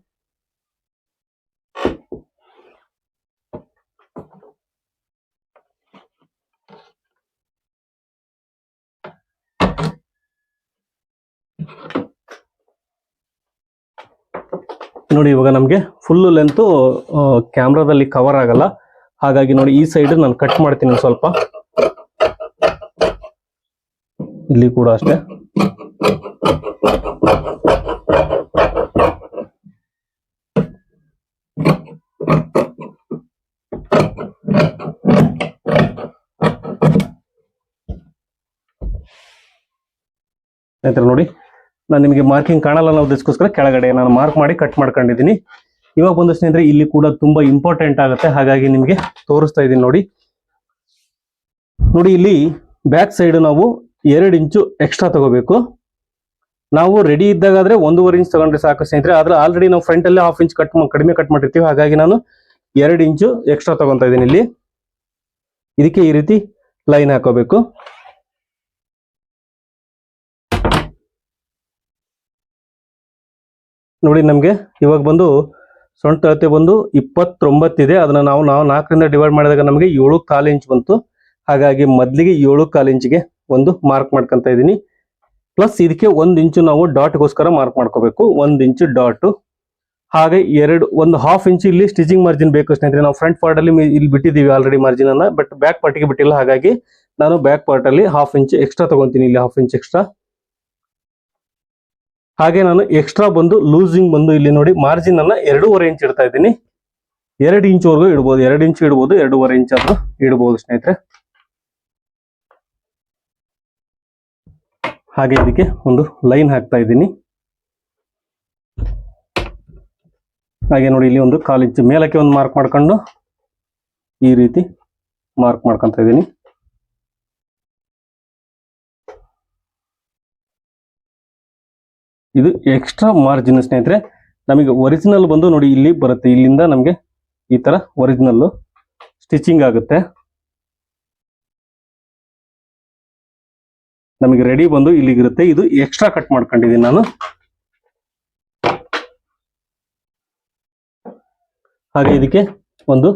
ನೋಡಿ, ಇವಾಗ ನಮಗೆ ಫುಲ್ ಲೆಂತು ಕ್ಯಾಮ್ರಾದಲ್ಲಿ ಕವರ್ ಆಗಲ್ಲ. ಹಾಗಾಗಿ ನೋಡಿ ಈ ಸೈಡ್ ನಾನು ಕಟ್ ಮಾಡ್ತೀನಿ ಸ್ವಲ್ಪ. ಇಲ್ಲಿ ಕೂಡ ಅಷ್ಟೇ. ನೋಡಿ, ನಾನು ನಿಮಗೆ ಮಾರ್ಕಿಂಗ್ ಕಾಣಲ್ಲ ಅನ್ನೋ ದಿಸ್ಕೋಸ್ಕರ ಕೆಳಗಡೆ ನಾನು ಮಾರ್ಕ್ ಮಾಡಿ ಕಟ್ ಮಾಡ್ಕೊಂಡಿದ್ದೀನಿ. ಇವಾಗ ಬಂದು ಸ್ನೇಹಿತರೆ, ಇಲ್ಲಿ ಕೂಡ ತುಂಬಾ ಇಂಪಾರ್ಟೆಂಟ್ ಆಗುತ್ತೆ. ಹಾಗಾಗಿ ನಿಮಗೆ ತೋರಿಸ್ತಾ ಇದ್ದೀನಿ ನೋಡಿ. ನೋಡಿ, ಇಲ್ಲಿ ಬ್ಯಾಕ್ ಸೈಡ್ ನಾವು ಎರಡು ಇಂಚು ಎಕ್ಸ್ಟ್ರಾ ತಗೋಬೇಕು. ನಾವು ರೆಡಿ ಇದ್ದಾಗಾದ್ರೆ ಒಂದೂವರೆ ಇಂಚ್ ತಗೊಂಡ್ರೆ ಸಾಕು ಸ್ನೇಹಿತರೆ. ಆದ್ರೆ ಆಲ್ರೆಡಿ ನಾವು ಫ್ರಂಟ್ ಅಲ್ಲಿ ಹಾಫ್ ಇಂಚ್ ಕಟ್ ಕಡಿಮೆ ಕಟ್ ಮಾಡಿರ್ತೀವಿ. ಹಾಗಾಗಿ ನಾನು ಎರಡು ಇಂಚು ಎಕ್ಸ್ಟ್ರಾ ತಗೊಂತ ಇದ್ದೀನಿ ಇಲ್ಲಿ. ಇದಕ್ಕೆ ಈ ರೀತಿ ಲೈನ್ ಹಾಕೋಬೇಕು. ನೋಡಿ, ನಮಗೆ ಇವಾಗ ಬಂದು ಸೊಂಟ ಅಳತೆ ಬಂದು ಇಪ್ಪತ್ತೊಂಬತ್ತಿದೆ ಅದನ್ನ ನಾವು ನಾವು ನಾಲ್ಕರಿಂದ ಡಿವೈಡ್ ಮಾಡಿದಾಗ ನಮಗೆ ಏಳು ಕಾಲು ಇಂಚ್ ಬಂತು. ಹಾಗಾಗಿ ಮೊದಲಿಗೆ ಏಳು ಕಾಲು ಇಂಚಿಗೆ ಒಂದು ಮಾರ್ಕ್ ಮಾಡ್ಕೊಂತ ಇದ್ದೀನಿ. ಪ್ಲಸ್ ಇದಕ್ಕೆ ಒಂದು ಇಂಚು ನಾವು ಡಾಟ್ಗೋಸ್ಕರ ಮಾರ್ಕ್ ಮಾಡ್ಕೋಬೇಕು. ಒಂದು ಇಂಚು ಡಾಟ್ ಹಾಗೆ ಎರಡು, ಒಂದು ಹಾಫ್ ಇಂಚ್ ಇಲ್ಲಿ ಸ್ಟಿಚಿಂಗ್ ಮಾರ್ಜಿನ್ ಬೇಕು ಸ್ನೇಹಿತರೆ. ನಾವು ಫ್ರಂಟ್ ಪಾರ್ಟ್ ಅಲ್ಲಿ ಇಲ್ಲಿ ಬಿಟ್ಟಿದ್ದೀವಿ ಆಲ್ರೆಡಿ ಮಾರ್ಜಿನ್ ಅನ್ನ ಬಟ್ ಬ್ಯಾಕ್ ಪಾರ್ಟಿಗೆ ಬಿಟ್ಟಿಲ್ಲ. ಹಾಗಾಗಿ ನಾನು ಬ್ಯಾಕ್ ಪಾರ್ಟ್ ಅಲ್ಲಿ ಹಾಫ್ ಇಂಚ್ ಎಕ್ಸ್ಟ್ರಾ ತಗೊಂತೀನಿ. ಇಲ್ಲಿ ಹಾಫ್ ಇಂಚ್ ಎಕ್ಸ್ಟ್ರಾ ಹಾಗೆ ನಾನು ಎಕ್ಸ್ಟ್ರಾ ಬಂದು ಲೂಸಿಂಗ್ ಬಂದು ಇಲ್ಲಿ ನೋಡಿ ಮಾರ್ಜಿನ್ ಅನ್ನ ಎರಡೂವರೆ ಇಂಚ್ ಇಡ್ತಾ ಇದ್ದೀನಿ. ಎರಡು ಇಂಚ್ವರೆಗೂ ಇಡ್ಬೋದು. ಎರಡು ಇಂಚ್ ಇಡ್ಬೋದು, ಎರಡೂವರೆ ಇಂಚ್ ಆದ್ರೂ ಇಡ್ಬೋದು ಸ್ನೇಹಿತರೆ. ಹಾಗೆ ಇದಕ್ಕೆ ಒಂದು ಲೈನ್ ಹಾಕ್ತಾ ಇದ್ದೀನಿ. ಹಾಗೆ ನೋಡಿ ಇಲ್ಲಿ ಒಂದು ಕಾಲು ಇಂಚ್ ಮೇಲಕ್ಕೆ ಒಂದು ಮಾರ್ಕ್ ಮಾಡ್ಕೊಂಡು ಈ ರೀತಿ ಮಾರ್ಕ್ ಮಾಡ್ಕೊಂತ ಇದ್ದೀನಿ. ಇದು ಎಕ್ಸ್ಟ್ರಾ ಮಾರ್ಜಿನ್ ಸ್ನೇಹಿತರೆ, ನಮಗೆ ಒರಿಜಿನಲ್ ಬಂದು ನೋಡಿ ಇಲ್ಲಿ ಬರುತ್ತೆ. ಇಲ್ಲಿಂದ ನಮಗೆ ಈ ತರ ಒರಿಜಿನಲ್ ಸ್ಟಿಚಿಂಗ್ ಆಗುತ್ತೆ. ನಮಗೆ ರೆಡಿ ಬಂದು ಇಲ್ಲಿಗಿರುತ್ತೆ. ಇದು ಎಕ್ಸ್ಟ್ರಾ ಕಟ್ ಮಾಡ್ಕೊಂಡಿದ್ದೀನಿ ನಾನು. ಹಾಗೆ ಇದಕ್ಕೆ ಒಂದು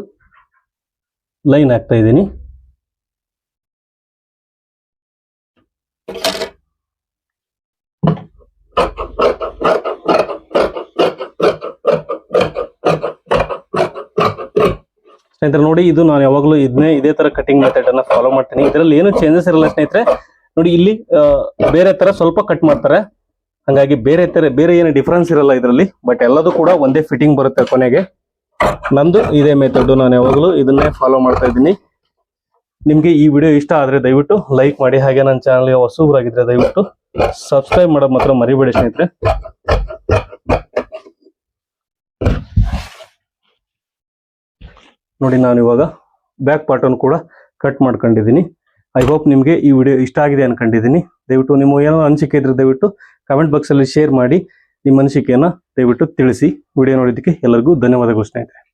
ಲೈನ್ ಹಾಕ್ತಾ ಇದ್ದೀನಿ. ಸ್ನೇಹಿತರೆ ನೋಡಿ, ಇದು ನಾನು ಯಾವಾಗಲೂ ಇದನ್ನೇ ಇದೇ ತರ ಕಟಿಂಗ್ ಮೆಥಡ್ ಅನ್ನ ಫಾಲೋ ಮಾಡ್ತೀನಿ. ಇದರಲ್ಲಿ ಏನು ಚೇಂಜಸ್ ಇರಲ್ಲ ಸ್ನೇಹಿತರೆ. ನೋಡಿ, ಇಲ್ಲಿ ಬೇರೆ ತರ ಸ್ವಲ್ಪ ಕಟ್ ಮಾಡ್ತಾರೆ. ಹಂಗಾಗಿ ಬೇರೆ ತರ, ಬೇರೆ ಏನು ಡಿಫ್ರೆನ್ಸ್ ಇರಲ್ಲ ಇದರಲ್ಲಿ. ಬಟ್ ಎಲ್ಲದೂ ಕೂಡ ಒಂದೇ ಫಿಟ್ಟಿಂಗ್ ಬರುತ್ತೆ ಕೊನೆಗೆ. ನಂದು ಇದೇ ಮೆಥಡ್ ನಾನು ಯಾವಾಗಲೂ ಇದನ್ನೇ ಫಾಲೋ ಮಾಡ್ತಾ ಇದ್ದೀನಿ. ನಿಮಗೆ ಈ ವಿಡಿಯೋ ಇಷ್ಟ ಆದ್ರೆ ದಯವಿಟ್ಟು ಲೈಕ್ ಮಾಡಿ. ಹಾಗೆ ನನ್ನ ಚಾನಲ್ಗೆ ಹೊಸಬರಾಗಿದ್ರೆ ದಯವಿಟ್ಟು ಸಬ್ಸ್ಕ್ರೈಬ್ ಮಾಡೋದು ಮಾತ್ರ ಮರಿಬೇಡಿ ಸ್ನೇಹಿತರೆ. ನೋಡಿ ನಾನು ಇವಾಗ ಬ್ಯಾಕ್ ಪಾರ್ಟನ್ನು ಕೂಡ ಕಟ್ ಮಾಡ್ಕೊಂಡಿದ್ದೀನಿ. ಐ ಹೋಪ್ ನಿಮಗೆ ಈ ವಿಡಿಯೋ ಇಷ್ಟ ಆಗಿದೆ ಅನ್ಕೊಂಡಿದ್ದೀನಿ. ದಯವಿಟ್ಟು ನಿಮ್ಮ ಏನೋ ಅನಿಸಿಕೆ ಇದ್ರೆ ದಯವಿಟ್ಟು ಕಮೆಂಟ್ ಬಾಕ್ಸಲ್ಲಿ ಶೇರ್ ಮಾಡಿ ನಿಮ್ಮ ಅನಿಸಿಕೆಯನ್ನು ದಯವಿಟ್ಟು ತಿಳಿಸಿ. ವಿಡಿಯೋ ನೋಡಿದ್ದಕ್ಕೆ ಎಲ್ಲರಿಗೂ ಧನ್ಯವಾದಗಳು ಸ್ನೇಹಿತರೆ.